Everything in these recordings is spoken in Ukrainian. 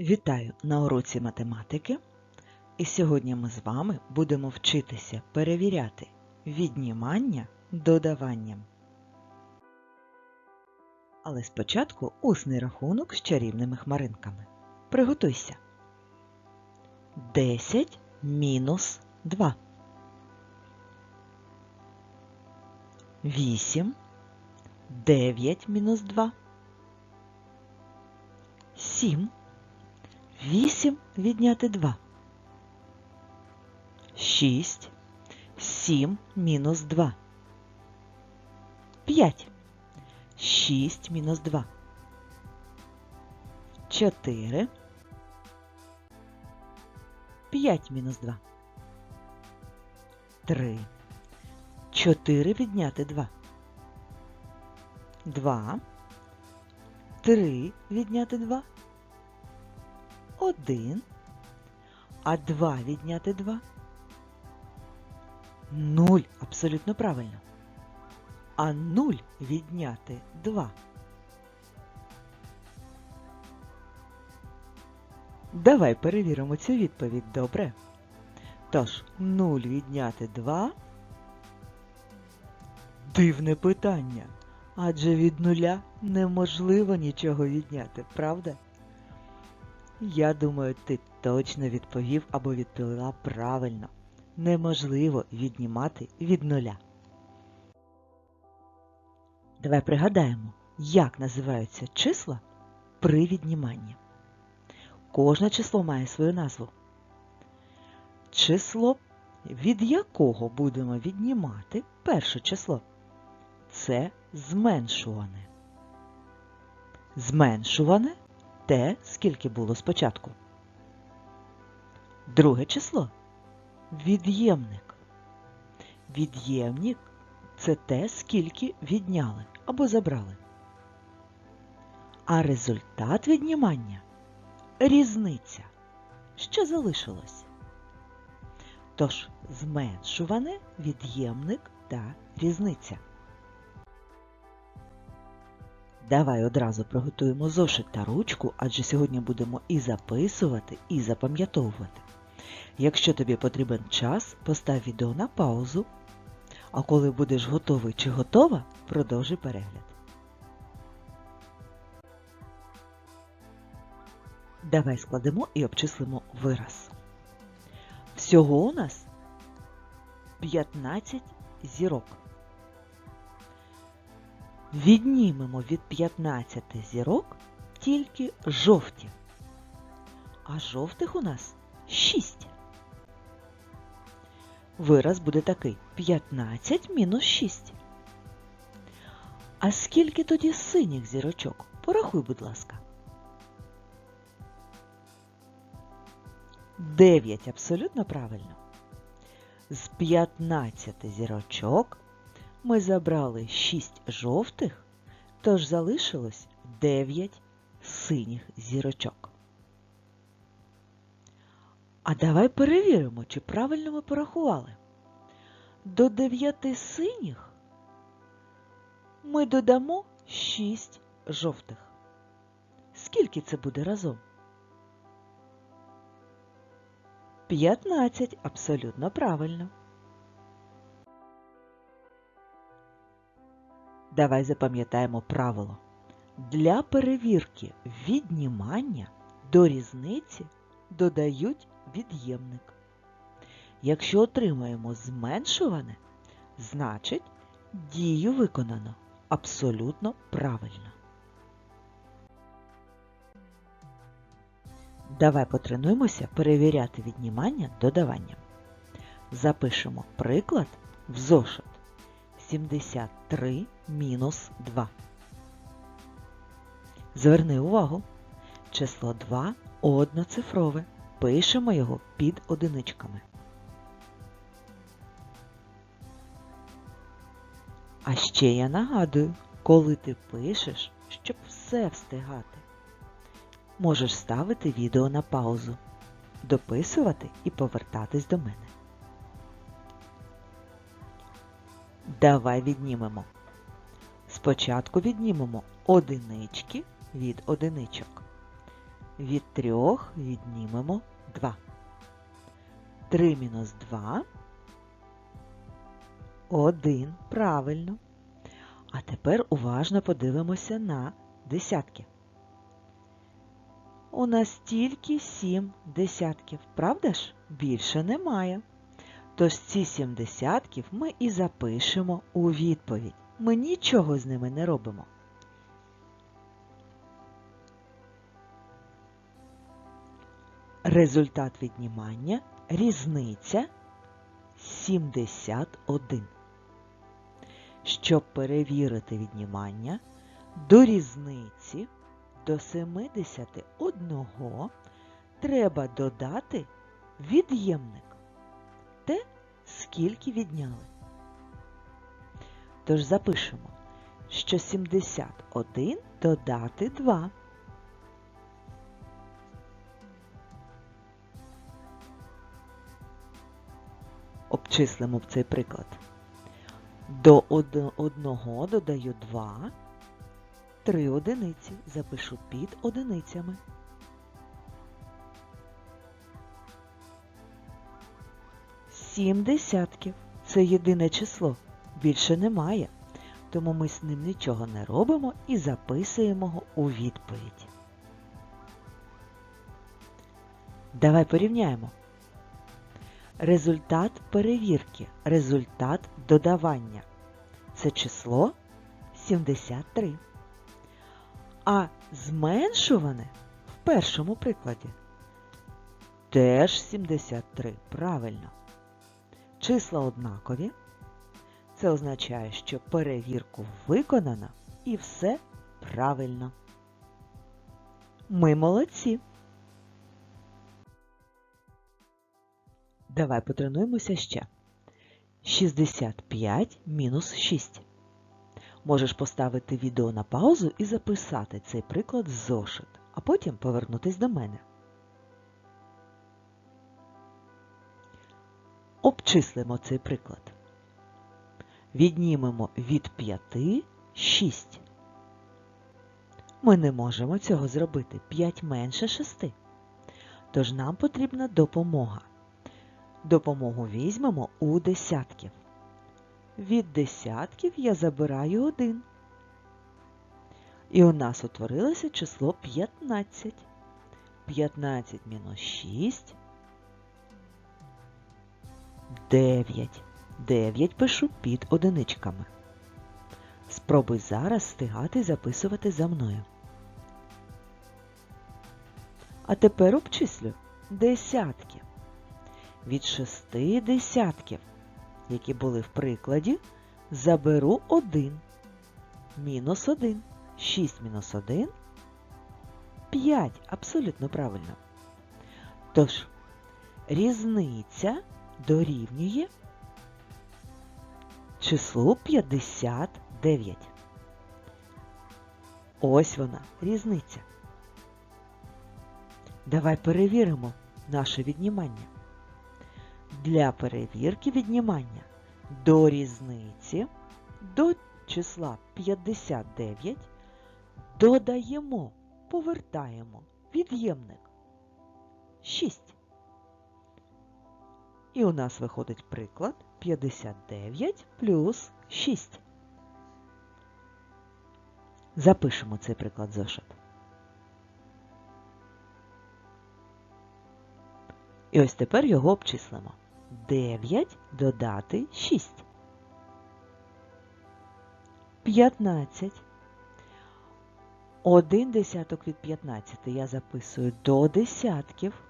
Вітаю на уроці математики. І сьогодні ми з вами будемо вчитися перевіряти віднімання додаванням. Але спочатку усний рахунок з чарівними хмаринками. Приготуйся. 10 мінус 2. 8. 9 мінус 2. 7. 8 відняти 2. 6. 7 мінус 2. 5. 6 мінус 2. 4. 5 мінус 2. 3. 4 відняти 2. 2. 3 відняти 2. 1. А 2 відняти 2. 0. Абсолютно правильно. А 0 відняти 2. Давай перевіримо цю відповідь добре. Тож, 0 відняти 2. Дивне питання. Адже від нуля неможливо нічого відняти, правда? Я думаю, ти точно відповів або відповіла правильно. Неможливо віднімати від нуля. Давай пригадаємо, як називаються числа при відніманні. Кожне число має свою назву. Число, від якого будемо віднімати перше число, це зменшуване. Зменшуване те, скільки було спочатку. Друге число від'ємник. Від'ємник це те, скільки відняли або забрали. А результат віднімання різниця, що залишилось. Тож зменшуване, від'ємник та різниця. Давай одразу приготуємо зошит та ручку, адже сьогодні будемо і записувати, і запам'ятовувати. Якщо тобі потрібен час, постав відео на паузу, а коли будеш готовий чи готова, продовжуй перегляд. Давай складемо і обчислимо вираз. Всього у нас 15 зірок. Віднімемо від 15 зірок тільки жовті. А жовтих у нас 6. Вираз буде такий 15 мінус 6. А скільки тоді синіх зірочок? Порахуй, будь ласка. 9 абсолютно правильно. З 15 зірочок ми забрали 6 жовтих, тож залишилось 9 синіх зірочок. А давай перевіримо, чи правильно ми порахували. До 9 синіх ми додамо 6 жовтих. Скільки це буде разом? 15 абсолютно правильно. Давай запам'ятаємо правило. Для перевірки віднімання до різниці додають від'ємник. Якщо отримаємо зменшуване, значить дію виконано абсолютно правильно. Давай потренуємося перевіряти віднімання додаванням. Запишемо приклад в зошит 73 мінус 2. Зверни увагу, число 2 одноцифрове. Пишемо його під одиничками. А ще я нагадую, коли ти пишеш, щоб все встигати, можеш ставити відео на паузу, дописувати і повертатись до мене. Давай віднімемо. Спочатку віднімемо одинички від одиничок. Від трьох віднімемо 2. 3 мінус 2. 1. Правильно. А тепер уважно подивимося на десятки. У нас тільки 7 десятків, правда ж? Більше немає. Тож ці 7 десятків ми і запишемо у відповідь. Ми нічого з ними не робимо. Результат віднімання різниця 71. Щоб перевірити віднімання, до різниці до 71 треба додати від'ємник те, скільки відняли. Тож запишемо, що 71 додати 2. Обчислимо в цей приклад. До од- одного додаю 2, 3 одиниці. Запишу під одиницями. Сім десятків. Це єдине число. Більше немає. Тому ми з ним нічого не робимо і записуємо його у відповідь. Давай порівняємо. Результат перевірки, результат додавання. Це число 73. А зменшуване в першому прикладі теж 73. Правильно. Числа однакові. Це означає, що перевірку виконано і все правильно. Ми молодці. Давай потренуємося ще. 65 мінус 6. Можеш поставити відео на паузу і записати цей приклад з зошит, а потім повернутись до мене. Обчислимо цей приклад. Віднімемо від 5 6. Ми не можемо цього зробити 5 менше 6. Тож нам потрібна допомога. Допомогу візьмемо у десятків. Від десятків я забираю 1. І у нас утворилося число 15. 15 мінус 6. 9. 9 пишу під одиничками. Спробуй зараз встигати записувати за мною. А тепер обчислю десятки. Від шести десятків, які були в прикладі, заберу 1. Мінус 1. 6 мінус 1. 5. Абсолютно правильно. Тож, різниця дорівнює числу 59. Ось вона, різниця. Давай перевіримо наше віднімання. Для перевірки віднімання до різниці до числа 59 додаємо, повертаємо від'ємник 6. І у нас виходить приклад 59 плюс 6. Запишемо цей приклад зошит. І ось тепер його обчислимо. 9 додати 6. 15. Один десяток від 15 я записую до десятків.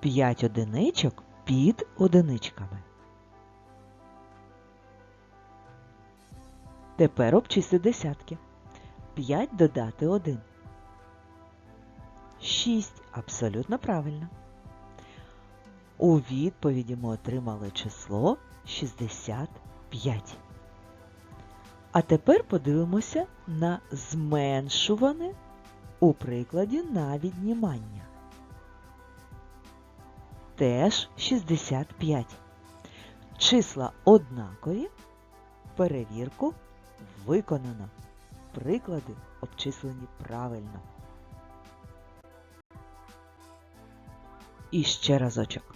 5 одиничок під одиничками. Тепер обчислю десятки. 5 додати 1. 6. Абсолютно правильно. У відповіді ми отримали число 65. А тепер подивимося на зменшуване у прикладі на віднімання. Теж 65. Числа однакові. Перевірку виконано. приклади обчислені правильно. І ще разочок.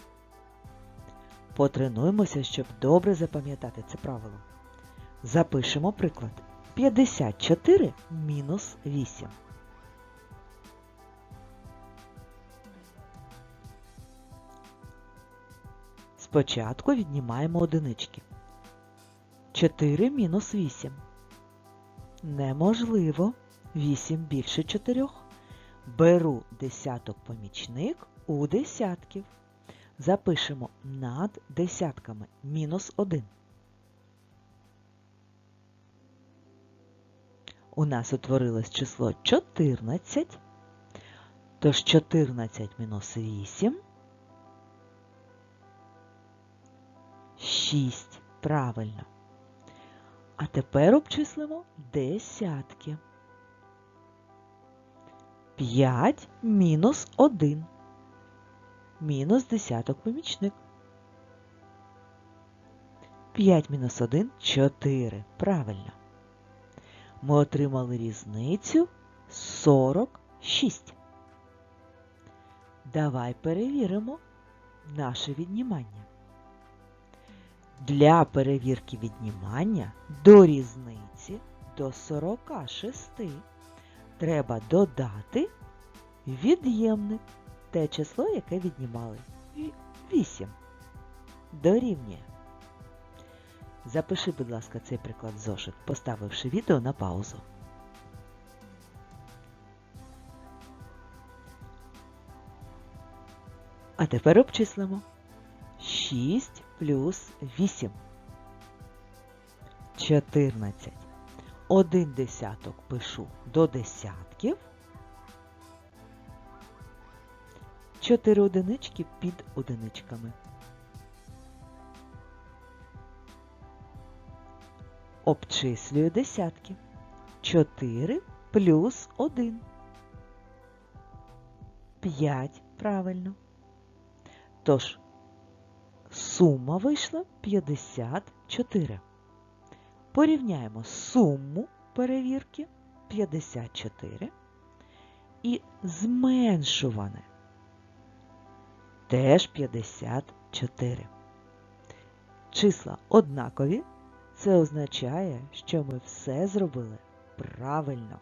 Потренуємося, щоб добре запам'ятати це правило. Запишемо приклад. 54 мінус 8. Спочатку віднімаємо одинички. 4 мінус 8. Неможливо. 8 більше 4. Беру десяток помічник у десятків. Запишемо над десятками мінус 1. У нас утворилось число 14. Тож 14 мінус 8. 6. Правильно. А тепер обчислимо десятки. 5 мінус 1. Мінус десяток помічник. 5 мінус 1 – 4. Правильно. Ми отримали різницю 46. Давай перевіримо наше віднімання. Для перевірки віднімання до різниці до 46 треба додати від'ємник, те число, яке віднімали. 8. Дорівнює. Запиши, будь ласка, цей приклад зошит, поставивши відео на паузу. А тепер обчислимо. 6 плюс 8. 14. Один десяток пишу до десятків. 4 одинички під одиничками. Обчислюю десятки. 4 плюс 1. 5. Правильно. Тож, сума вийшла 54. Порівняємо суму перевірки 54 і зменшуване теж 54. Числа однакові. Це означає, що ми все зробили правильно.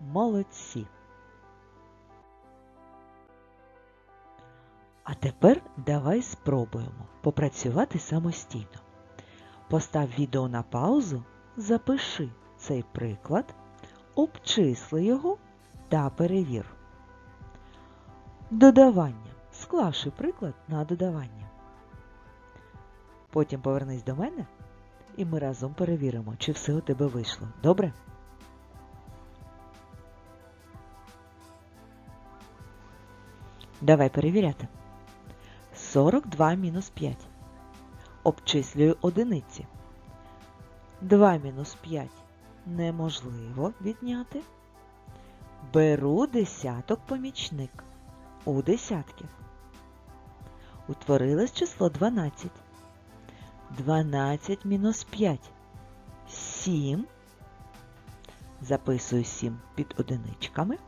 Молодці. А тепер давай спробуємо попрацювати самостійно. Постав відео на паузу, запиши цей приклад, обчисли його та перевір. Додавання. Склавши приклад на додавання. Потім повернись до мене і ми разом перевіримо, чи все у тебе вийшло. Добре? Давай перевіряти. 42 мінус 5. Обчислюю одиниці. 2 мінус 5 неможливо відняти. Беру десяток помічник у десятків. Утворилось число 12. 12 мінус 5. 7. Записую 7 під одиничками.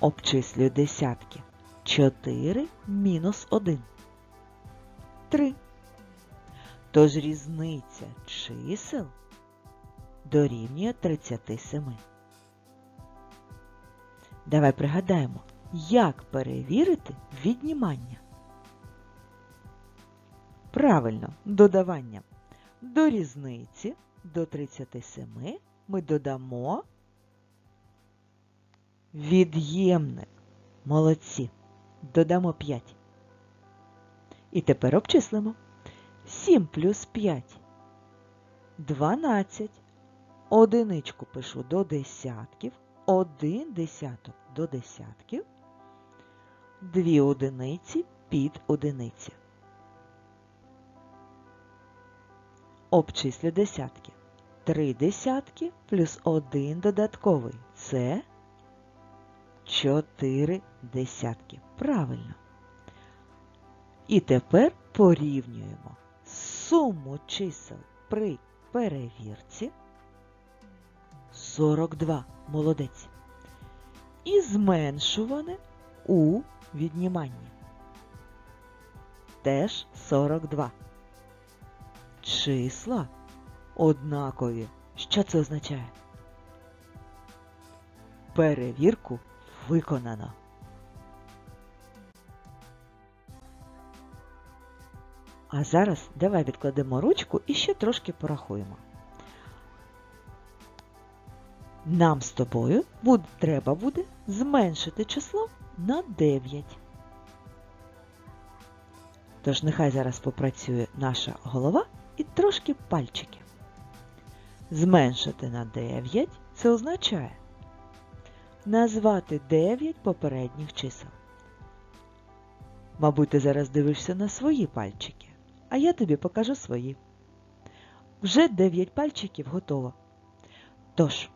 Обчислюю десятки. 4 мінус 1. 3. Тож різниця чисел дорівнює 37. Давай пригадаємо, як перевірити віднімання. Правильно, додаванням. До різниці до 37 ми додамо від'ємник. Молодці. Додамо 5. І тепер обчислимо. 7 плюс 5. 12. Одиничку пишу до десятків. Один десяток до десятків. Дві одиниці під одиниці. Обчислю десятки. Три десятки плюс один додатковий. Це чотири десятки. Правильно. І тепер порівнюємо суму чисел при перевірці 42. Молодець. І зменшуване у відніманні. Теж 42. Числа однакові. Що це означає? Перевірку виконано. А зараз давай відкладемо ручку і ще трошки порахуємо. Нам з тобою буде, треба буде зменшити число на 9. Тож нехай зараз попрацює наша голова і трошки пальчики. Зменшити на 9 це означає назвати 9 попередніх чисел. Мабуть, ти зараз дивишся на свої пальчики, а я тобі покажу свої. Вже 9 пальчиків готово. Тож,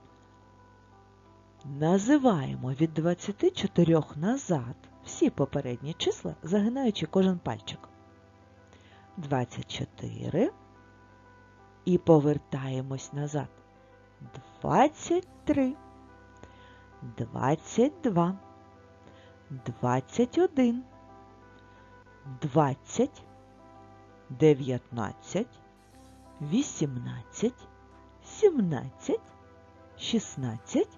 називаємо від 24 назад всі попередні числа, загинаючи кожен пальчик. 24 і повертаємось назад. 23, 22, 21, 20, 19, 18, 17, 16,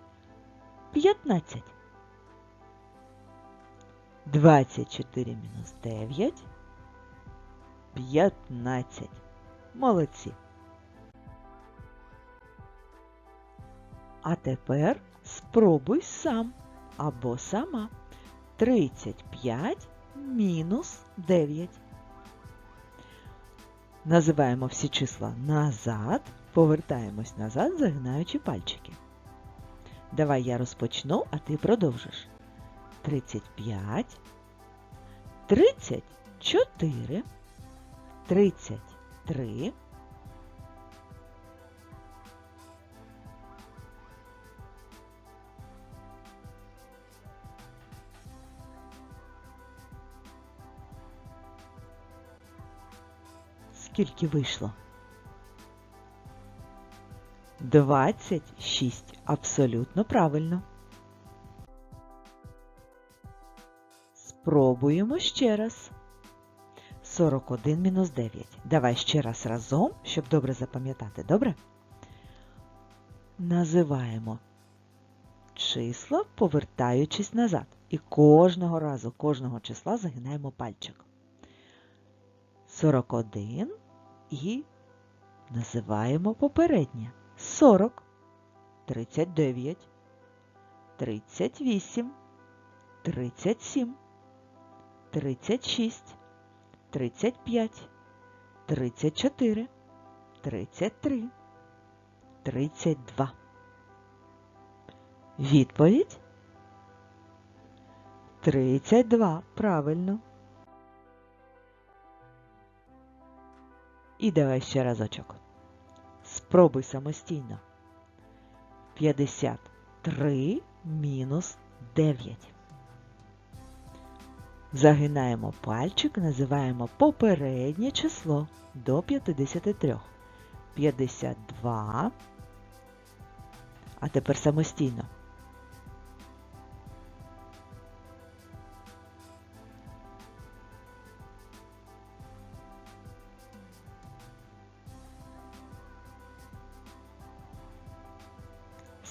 15. 24 мінус 9 15. Молодці. А тепер спробуй сам або сама. 35 мінус 9. Називаємо всі числа назад, повертаємось назад, загинаючи пальчики. Давай я розпочну, а ти продовжиш. 35, 34, 33, Скільки вийшло? 26. Абсолютно правильно. Спробуємо ще раз. 41 мінус 9. Давай ще раз разом, щоб добре запам'ятати, добре? Називаємо числа, повертаючись назад. І кожного разу, кожного числа загинаємо пальчик. 41 і називаємо попереднє. 40, 39, 38, 37, 36, 35, 34, 33, 32. Відповідь 32. Правильно. І давай ще разочок. Спробуй самостійно. 53 мінус 9. Загинаємо пальчик, називаємо попереднє число до 53. 52. А тепер самостійно.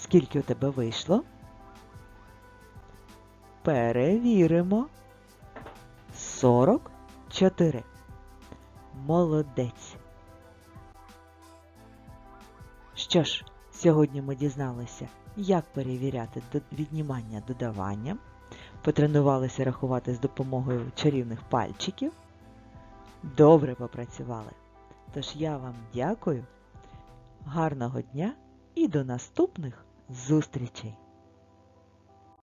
Скільки у тебе вийшло? Перевіримо. 44. Молодець. Що ж, сьогодні ми дізналися, як перевіряти віднімання додаванням, потренувалися рахувати з допомогою чарівних пальчиків. Добре попрацювали. Тож я вам дякую, гарного дня і до наступних зустрічей!